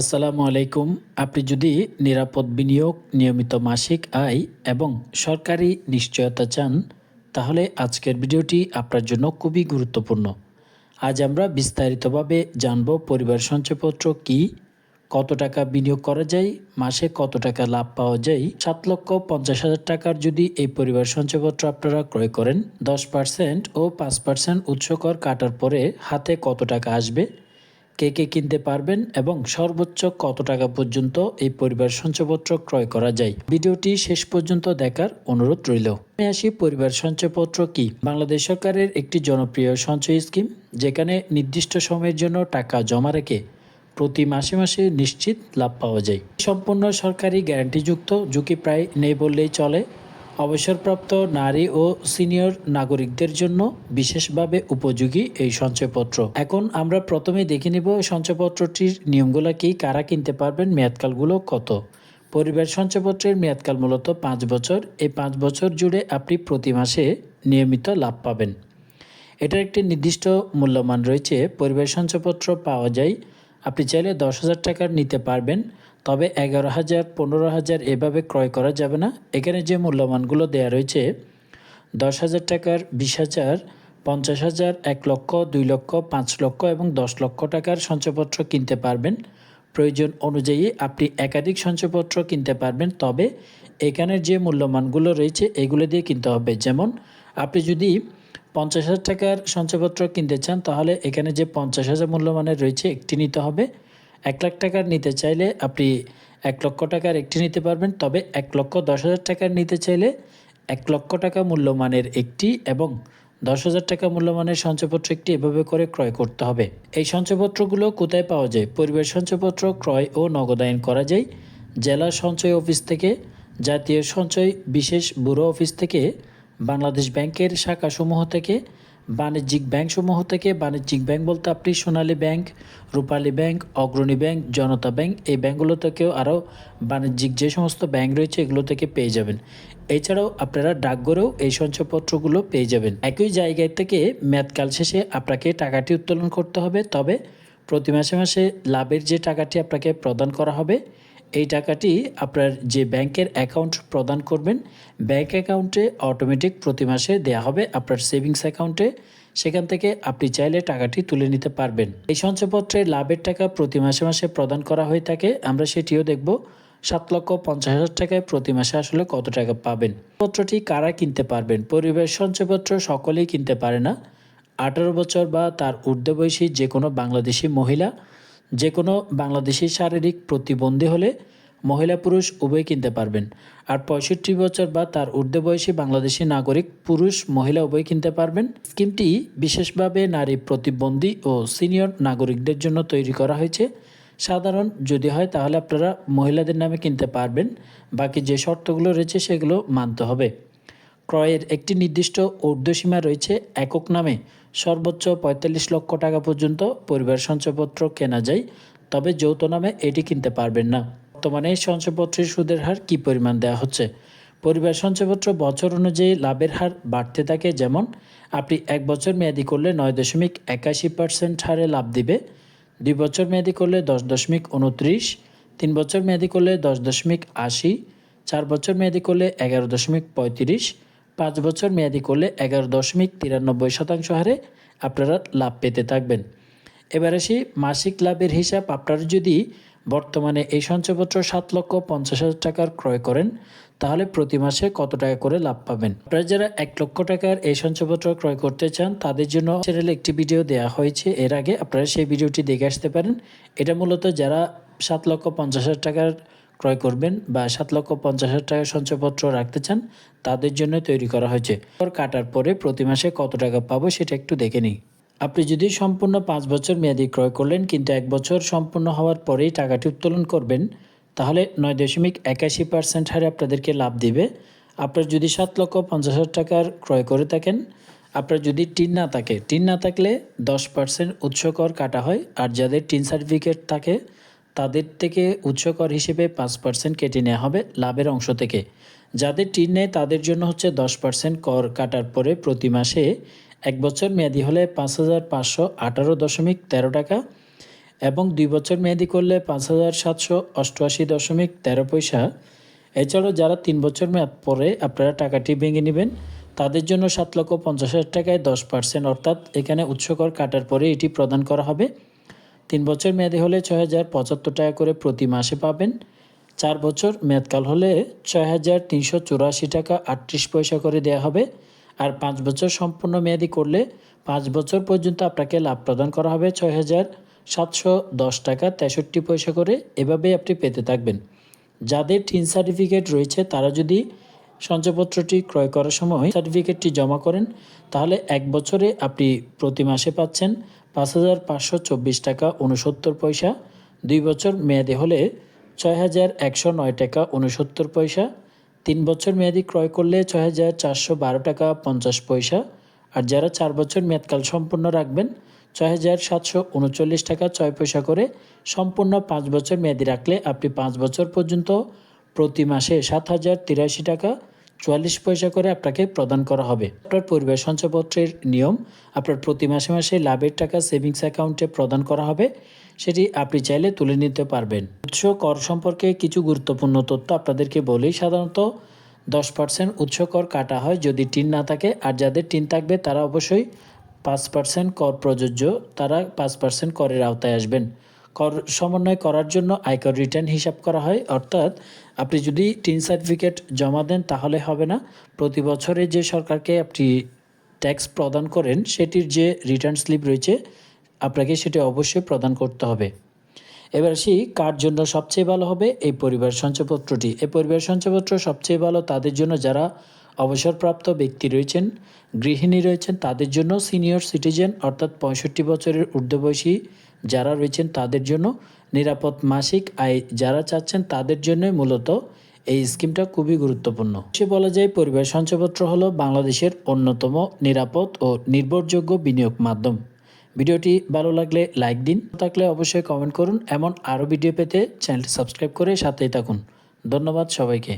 আসসালামু আলাইকুম। আপনি যদি নিরাপদ বিনিয়োগ, নিয়মিত মাসিক আয় এবং সরকারি নিশ্চয়তা চান, তাহলে আজকের ভিডিওটি আপনার জন্য খুবই গুরুত্বপূর্ণ। আজ আমরা বিস্তারিতভাবে জানব পরিবার সঞ্চয়পত্র কি, কত টাকা বিনিয়োগ করা যায়, মাসে কত টাকা লাভ পাওয়া যায়, সাত লক্ষ পঞ্চাশ হাজার টাকার যদি এই পরিবার সঞ্চয়পত্র আপনারা ক্রয় করেন, দশ পার্সেন্ট ও পাঁচ পার্সেন্ট উৎস কর কাটার পরে হাতে কত টাকা আসবে কে কে কিনতে পারবেন এবং সর্বোচ্চ কত টাকা পর্যন্ত এই পরিবার সঞ্চয়পত্র ক্রয় করা যায়? ভিডিওটি শেষ পর্যন্ত দেখার অনুরোধ রইল। আমি আসি, পরিবার সঞ্চয়পত্র কি? বাংলাদেশ সরকারের একটি জনপ্রিয় সঞ্চয় স্কিম, যেখানে নির্দিষ্ট সময়ের জন্য টাকা জমা রেখে প্রতি মাসে মাসে নিশ্চিত লাভ পাওয়া যায়। সম্পূর্ণ সরকারি গ্যারান্টিযুক্ত ঝুঁকি প্রায় নেই বললেই চলে। অবসরপ্রাপ্ত নারী ও সিনিয়র নাগরিকদের জন্য বিশেষভাবে উপযোগী এই সঞ্চয়পত্র। এখন আমরা প্রথমে দেখে নিব সঞ্চয়পত্রটির নিয়মগুলো কি, কারা কিনতে পারবেন, মেয়াদকালগুলো কত? পরিবার সঞ্চয়পত্রের মেয়াদকাল মূলত পাঁচ বছর। এই পাঁচ বছর জুড়ে আপনি প্রতি মাসে নিয়মিত লাভ পাবেন। এটার একটি নির্দিষ্ট মূল্যমান রয়েছে। পরিবার সঞ্চয়পত্র পাওয়া যায়। আপনি চাইলে দশ হাজার টাকার নিতে পারবেন। তবে এগারো হাজার, পনেরো হাজার এভাবে ক্রয় করা যাবে না। এখানে যে মূল্যমানগুলো দেয়া রয়েছে, দশ হাজার টাকার বিশ হাজার, পঞ্চাশ হাজার, এক লক্ষ, দুই লক্ষ, পাঁচ লক্ষ এবং দশ লক্ষ টাকার সঞ্চয়পত্র কিনতে পারবেন। প্রয়োজন অনুযায়ী আপনি একাধিক সঞ্চয়পত্র কিনতে পারবেন, তবে এখানের যে মূল্যমানগুলো রয়েছে, এগুলো দিয়ে কিনতে হবে। যেমন, আপনি যদি পঞ্চাশ হাজার টাকার সঞ্চয়পত্র কিনতে চান, তাহলে এখানে যে পঞ্চাশ হাজার মূল্যমানের রয়েছে, একটি নিতে হবে। এক লাখ টাকার নিতে চাইলে আপনি এক লক্ষ টাকার একটি নিতে পারবেন, তবে এক লক্ষ দশ হাজার টাকার নিতে চাইলে এক লক্ষ টাকা মূল্যমানের একটি এবং দশ হাজার টাকা মূল্যমানের সঞ্চয়পত্র একটি এভাবে করে ক্রয় করতে হবে। এই সঞ্চয়পত্রগুলো কোথায় পাওয়া যায়? পরিবেশ সঞ্চয়পত্র, ক্রয় ও নগদায়ন করা যায়। জেলা সঞ্চয় অফিস থেকে, জাতীয় সঞ্চয় বিশেষ ব্যুরো অফিস থেকে, বাংলাদেশ ব্যাংকের শাখাসমূহ থেকে বাণিজ্যিক ব্যাংকসমূহ থেকে বাণিজ্যিক ব্যাংক বলতে আপনি Sonali bank, Rupali bank, Agrani bank, Janata bank, এই ব্যাংকগুলো থেকেও আরও বাণিজ্যিক যে সমস্ত ব্যাংক রয়েছে এগুলো থেকে পেয়ে যাবেন। এছাড়াও আপনারা ডাকঘরেও এই সঞ্চয়পত্রগুলো পেয়ে যাবেন। একই জায়গায় থেকে মেয়াদকাল শেষে আপনাকে টাকাটি উত্তোলন করতে হবে, তবে প্রতি মাসে মাসে লাভের যে টাকাটি আপনাকে প্রদান করা হবে এই টাকাটি আপনার যে ব্যাংকের অ্যাকাউন্ট প্রদান করবেন, ব্যাংক অ্যাকাউন্টে অটোমেটিক প্রতি মাসে দেওয়া হবে আপনার সেভিংস অ্যাকাউন্টে। সেখান থেকে আপনি চাইলে টাকাটি তুলে নিতে পারবেন। এই সঞ্চয়পত্রে লাভের টাকা প্রতি মাসে মাসে প্রদান করা হয়ে থাকে। আমরা সেটিও দেখব। সাত লক্ষ পঞ্চাশ হাজার টাকায় প্রতি মাসে আসলে কত টাকা পাবেন? পত্রটি কারা কিনতে পারবেন? পরিবেশ সঞ্চয়পত্র সকলেই কিনতে পারে না। আঠারো বছর বা তার ঊর্ধ্ব বয়সী যে কোনো বাংলাদেশি মহিলা যে কোনো বাংলাদেশি শারীরিক প্রতিবন্ধী হলে মহিলা পুরুষ উভয় কিনতে পারবেন। আর পঁয়ষট্টি বছর বা তার ঊর্ধ্ব বয়সী বাংলাদেশি নাগরিক পুরুষ মহিলা উভয় কিনতে পারবেন। স্কিমটি বিশেষভাবে নারী প্রতিবন্ধী ও সিনিয়র নাগরিকদের জন্য তৈরি করা হয়েছে। সাধারণ যদি হয় তাহলে আপনারা মহিলাদের নামে কিনতে পারবেন। বাকি যে শর্তগুলো রয়েছে সেগুলো মানতে হবে। ক্রয়ের একটি নির্দিষ্ট ঊর্ধ্বসীমা রয়েছে একক নামে। সর্বোচ্চ পঁয়তাল্লিশ লক্ষ টাকা পর্যন্ত পরিবার সঞ্চয়পত্র কেনা যায়, তবে যৌথ নামে এটি কিনতে পারবেন না। বর্তমানে এই সঞ্চয়পত্রের সুদের হার কী পরিমাণ দেওয়া হচ্ছে? পরিবার সঞ্চয়পত্র বছর অনুযায়ী লাভের হার বাড়তে থাকে যেমন, আপনি এক বছর মেয়াদি করলে নয় দশমিক একাশি পার্সেন্ট হারে লাভ দিবে, দুই বছর মেয়াদি করলে দশ দশমিক উনত্রিশ তিন বছর মেয়াদি করলে দশ দশমিক আশি, চার বছর মেয়াদি করলে এগারো দশমিক পঁয়ত্রিশ পাঁচ বছর মেয়াদি করলে এগারো দশমিক তিরানব্বই শতাংশ হারে আপনারা লাভ পেতে থাকবেন। এবার আসি মাসিক লাভের হিসাব। আপনারা যদি বর্তমানে এই সঞ্চয়পত্র সাত লক্ষ পঞ্চাশ হাজার টাকার ক্রয় করেন, তাহলে প্রতি মাসে কত টাকা করে লাভ পাবেন? আপনারা যারা এক লক্ষ টাকার এই সঞ্চয়পত্র ক্রয় করতে চান, তাদের জন্য চ্যানেলে একটি ভিডিও দেওয়া হয়েছে। এর আগে আপনারা সেই ভিডিওটি দেখে আসতে পারেন। এটা মূলত যারা সাত লক্ষ পঞ্চাশ হাজার টাকার ক্রয় করবেন বা সাত লক্ষ পঞ্চাশ হাজার টাকার সঞ্চয়পত্র রাখতে চান, তাদের জন্য তৈরি করা হয়েছে। কর কাটার পরে প্রতি মাসে কত টাকা পাবো সেটা একটু দেখে নিই। আপনি যদি সম্পূর্ণ পাঁচ বছর মেয়াদি ক্রয় করলেন কিন্তু এক বছর সম্পূর্ণ হওয়ার পরেই টাকাটি উত্তোলন করবেন, তাহলে নয় দশমিক একাশি পার্সেন্ট হারে আপনাদেরকে লাভ দিবে। আপনার যদি সাত লক্ষ পঞ্চাশ হাজার টাকার ক্রয় করে থাকেন, আপনার যদি টিন না থাকে, টিন না থাকলে দশ পার্সেন্ট উৎস কর কাটা হয়, আর যাদের টিন সার্টিফিকেট থাকে তাদের থেকে উচ্চ কর হিসেবে পাঁচ পার্সেন্ট কেটে নেওয়া হবে লাভের অংশ থেকে। যাদের টিন নেয়, তাদের জন্য হচ্ছে দশ পার্সেন্ট কর কাটার পরে প্রতি মাসে এক বছর মেয়াদি হলে পাঁচ হাজার পাঁচশো আঠারো দশমিক তেরো টাকা এবং দুই বছর মেয়াদি করলে পাঁচ হাজার সাতশো অষ্টআশি দশমিক তেরো পয়সা। এছাড়াও যারা তিন বছর মেয়াদ পরে আপনারা টাকাটি ভেঙে নেবেন, তাদের জন্য সাত লক্ষ পঞ্চাশ হাজার টাকায় দশ পার্সেন্ট অর্থাৎ এখানে উৎসকর কাটার পরে এটি প্রদান করা হবে। তিন বছর মেয়াদি হলে ছয় হাজার পঁচাত্তর টাকা করে প্রতি মাসে পাবেন। চার বছর মেয়াদকাল হলে ছয় হাজার তিনশো চুরাশি টাকা আটত্রিশ পয়সা করে দেওয়া হবে। আর পাঁচ বছর সম্পূর্ণ মেয়াদি করলে পাঁচ বছর পর্যন্ত আপনাকে লাভ প্রদান করা হবে ছয় হাজার সাতশো দশ টাকা তেষট্টি পয়সা করে। এভাবেই আপনি পেতে থাকবেন। যাদের টিন সার্টিফিকেট রয়েছে, তারা যদি সঞ্চয়পত্রটি ক্রয় করার সময় সার্টিফিকেটটি জমা করেন, তাহলে এক বছরে আপনি প্রতি মাসে পাচ্ছেন পাঁচ হাজার পাঁচশো চব্বিশ টাকা উনসত্তর পয়সা। দুই বছর মেয়াদে হলে ছয় হাজার একশো নয় টাকা উনসত্তর পয়সা। তিন বছর মেয়াদি ক্রয় করলে ছয় হাজার চারশো বারো টাকা পঞ্চাশ পয়সা। আর যারা চার বছর মেয়াদকাল সম্পূর্ণ রাখবেন, ছয় হাজার সাতশো উনচল্লিশ টাকা ছয় পয়সা করে সম্পূর্ণ পাঁচ বছর মেয়াদি রাখলে আপনি পাঁচ বছর পর্যন্ত প্রতি মাসে সাত হাজার তিরাশি টাকা চুয়াল্লিশ পয়সা করে আপনাকে প্রদান করা হবে। আপনার পরিবার সঞ্চয়পত্রের নিয়ম, আপনার প্রতি মাসে মাসে লাভের টাকা সেভিংস অ্যাকাউন্টে প্রদান করা হবে, সেটি আপনি চাইলে তুলে নিতে পারবেন। উৎস কর সম্পর্কে কিছু গুরুত্বপূর্ণ তথ্য আপনাদেরকে বলি। সাধারণত দশ পার্সেন্ট উৎস কর কাটা হয় যদি টিন না থাকে, আর যাদের টিন থাকবে তারা অবশ্যই পাঁচ পার্সেন্ট কর প্রযোজ্য, তারা পাঁচ পার্সেন্ট করের আওতায় আসবেন। কর, সমন্বয় করার জন্য আয়কর রিটার্ন হিসাব করা হয়। অর্থাৎ আপনি যদি টিন সার্টিফিকেট জমা দেন, তাহলে হবে না। প্রতি বছরে যে সরকারকে আপনি ট্যাক্স প্রদান করেন, সেটির যে রিটার্ন স্লিপ রয়েছে, আপনাকে সেটি অবশ্যই প্রদান করতে হবে। এবার আসি, কার জন্য সবচেয়ে ভালো হবে? এই পরিবার সঞ্চয়পত্রটি। এই পরিবার সঞ্চয়পত্র সবচেয়ে ভালো তাদের জন্য যারা অবসরপ্রাপ্ত ব্যক্তি রয়েছেন, গৃহিণী রয়েছেন, তাদের জন্য সিনিয়র সিটিজেন অর্থাৎ পঁয়ষট্টি বছরের ঊর্ধ্ববয়সী যারা রয়েছেন তাদের জন্য নিরাপদ মাসিক আয় যারা চাচ্ছেন তাদের জন্যই মূলত এই স্কিমটা খুবই গুরুত্বপূর্ণ। সে বলা যায় পরিবার সঞ্চয়পত্র হলো বাংলাদেশের অন্যতম নিরাপদ ও নির্ভরযোগ্য বিনিয়োগ মাধ্যম। ভিডিওটি ভালো লাগলে লাইক দিন থাকলে অবশ্যই কমেন্ট করুন। এমন আরও ভিডিও পেতে চ্যানেলটি সাবস্ক্রাইব করে সাথেই থাকুন। ধন্যবাদ সবাইকে।